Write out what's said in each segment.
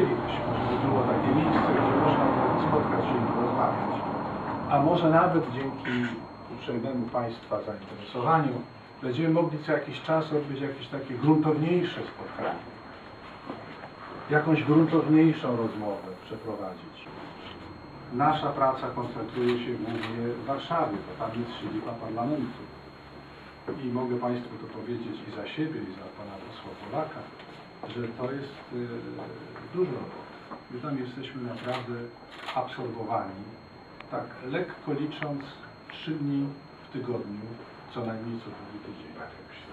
chcielibyśmy, żeby było takie miejsce, gdzie można spotkać się i porozmawiać. A może nawet dzięki uprzejmemu Państwa zainteresowaniu będziemy mogli co jakiś czas odbyć jakieś takie gruntowniejsze spotkanie. Jakąś gruntowniejszą rozmowę przeprowadzić. Nasza praca koncentruje się głównie w Warszawie, bo tam jest siedziba parlamentu. I mogę Państwu to powiedzieć i za siebie, i za Pana posła Polaka, że to jest y, dużo roboty. My tam jesteśmy naprawdę absorbowani, tak lekko licząc trzy dni w tygodniu, co najmniej co drugi tydzień.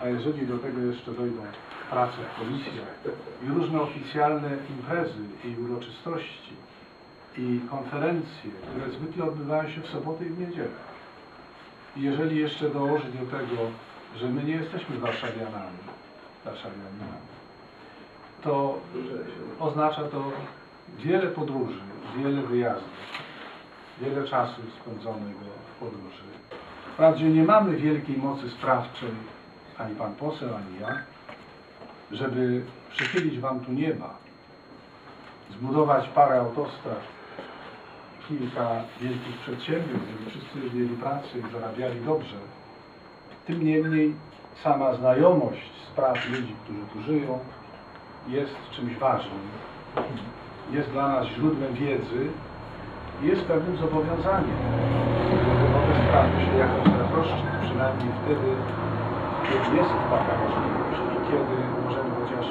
A jeżeli do tego jeszcze dojdą prace w komisjach i różne oficjalne imprezy i uroczystości i konferencje, które zwykle odbywają się w sobotę i w niedzielę. I jeżeli jeszcze dołożyć do tego, że my nie jesteśmy warszawianami, warszawianami, to oznacza to wiele podróży, wiele wyjazdów, wiele czasu spędzonego w podróży. Wprawdzie nie mamy wielkiej mocy sprawczej, ani pan poseł, ani ja, żeby przychylić wam tu nieba, zbudować parę autostrad, kilka wielkich przedsiębiorstw, żeby wszyscy mieli pracę i zarabiali dobrze. Tym niemniej sama znajomość spraw ludzi, którzy tu żyją, jest czymś ważnym. Jest dla nas źródłem wiedzy i jest pewnym zobowiązaniem, te sprawy się jakoś zatroszczyć, przynajmniej wtedy, kiedy jest taka możliwość i kiedy możemy chociaż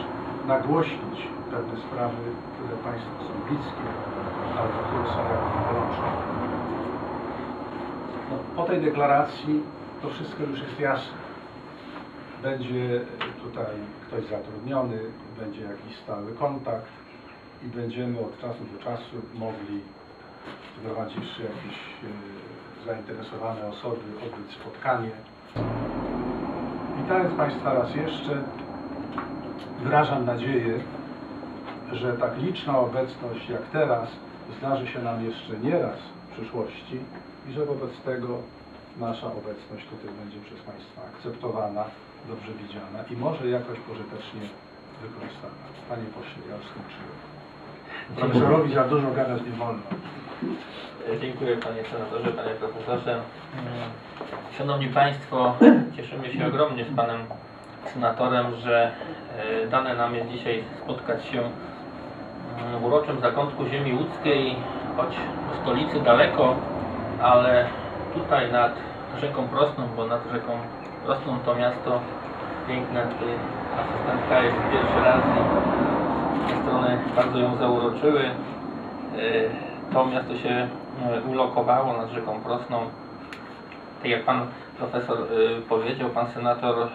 nagłośnić pewne sprawy, które Państwu są bliskie, albo które są jakieś gorące. No, po tej deklaracji to wszystko już jest jasne. Będzie tutaj ktoś zatrudniony, będzie jakiś stały kontakt i będziemy od czasu do czasu mogli, zgromadziwszy jakieś e, zainteresowane osoby, odbyć spotkanie. Witając Państwa raz jeszcze, wyrażam nadzieję, że tak liczna obecność jak teraz zdarzy się nam jeszcze nie raz w przyszłości i że wobec tego nasza obecność tutaj będzie przez Państwa akceptowana, dobrze widziana i może jakoś pożytecznie wykorzystana. Panie pośle, ja już skończyłem. Profesorowi za dużo gadać nie wolno. Dziękuję panie senatorze, panie profesorze. Szanowni Państwo, cieszymy się ogromnie z panem senatorem, że e, dane nam jest dzisiaj spotkać się w uroczym zakątku ziemi łódzkiej, choć do stolicy daleko, ale tutaj nad rzeką Prosną, bo nad rzeką Prosną to miasto piękne, tutaj asystentka jest pierwszy raz i strony bardzo ją zauroczyły. E, To miasto się e, ulokowało nad rzeką Prosną. Tak jak pan profesor y, powiedział, pan senator,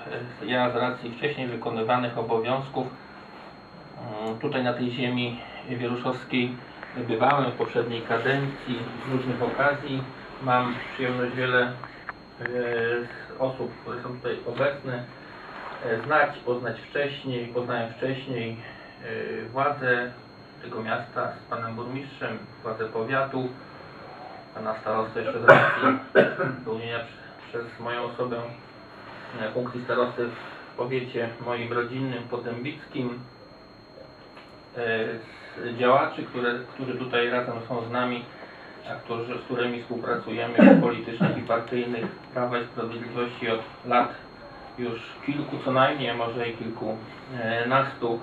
ja z racji wcześniej wykonywanych obowiązków y, tutaj na tej ziemi wieruszowskiej bywałem w poprzedniej kadencji z różnych okazji. Mam przyjemność wiele z osób, które są tutaj obecne, y, znać, poznać wcześniej, poznałem wcześniej y, władze tego miasta z panem burmistrzem, władze powiatu, pana starostę jeszcze z racji pełnienia prze- przez moją osobę e, funkcji starosty w powiecie moim rodzinnym podębickim e, z działaczy, które, którzy tutaj razem są z nami, a którzy, z którymi współpracujemy politycznych i partyjnych Prawa i Sprawiedliwości od lat już kilku co najmniej, może i kilkunastu.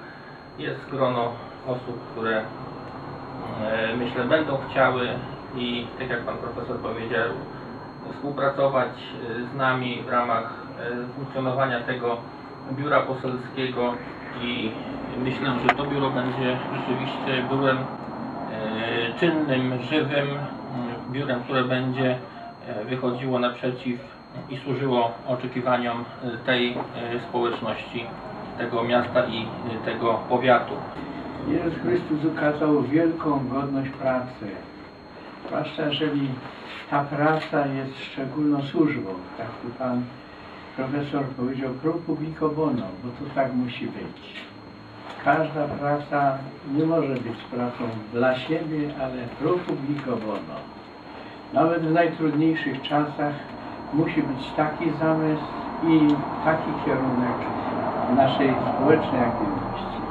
Jest grono osób, które e, myślę będą chciały i tak jak Pan Profesor powiedział, współpracować e, z nami w ramach e, funkcjonowania tego biura poselskiego i myślę, że to biuro będzie rzeczywiście e, czynnym, żywym, m, biurem, które będzie e, wychodziło naprzeciw i służyło oczekiwaniom e, tej e, społeczności, tego miasta i tego powiatu. Jezus Chrystus ukazał wielką godność pracy. Zwłaszcza jeżeli ta praca jest szczególną służbą. Tak tu pan profesor powiedział pro publico bono, bo to tak musi być. Każda praca nie może być pracą dla siebie, ale pro publico bono. Nawet w najtrudniejszych czasach musi być taki zamysł i taki kierunek naszej społecznej aktywności.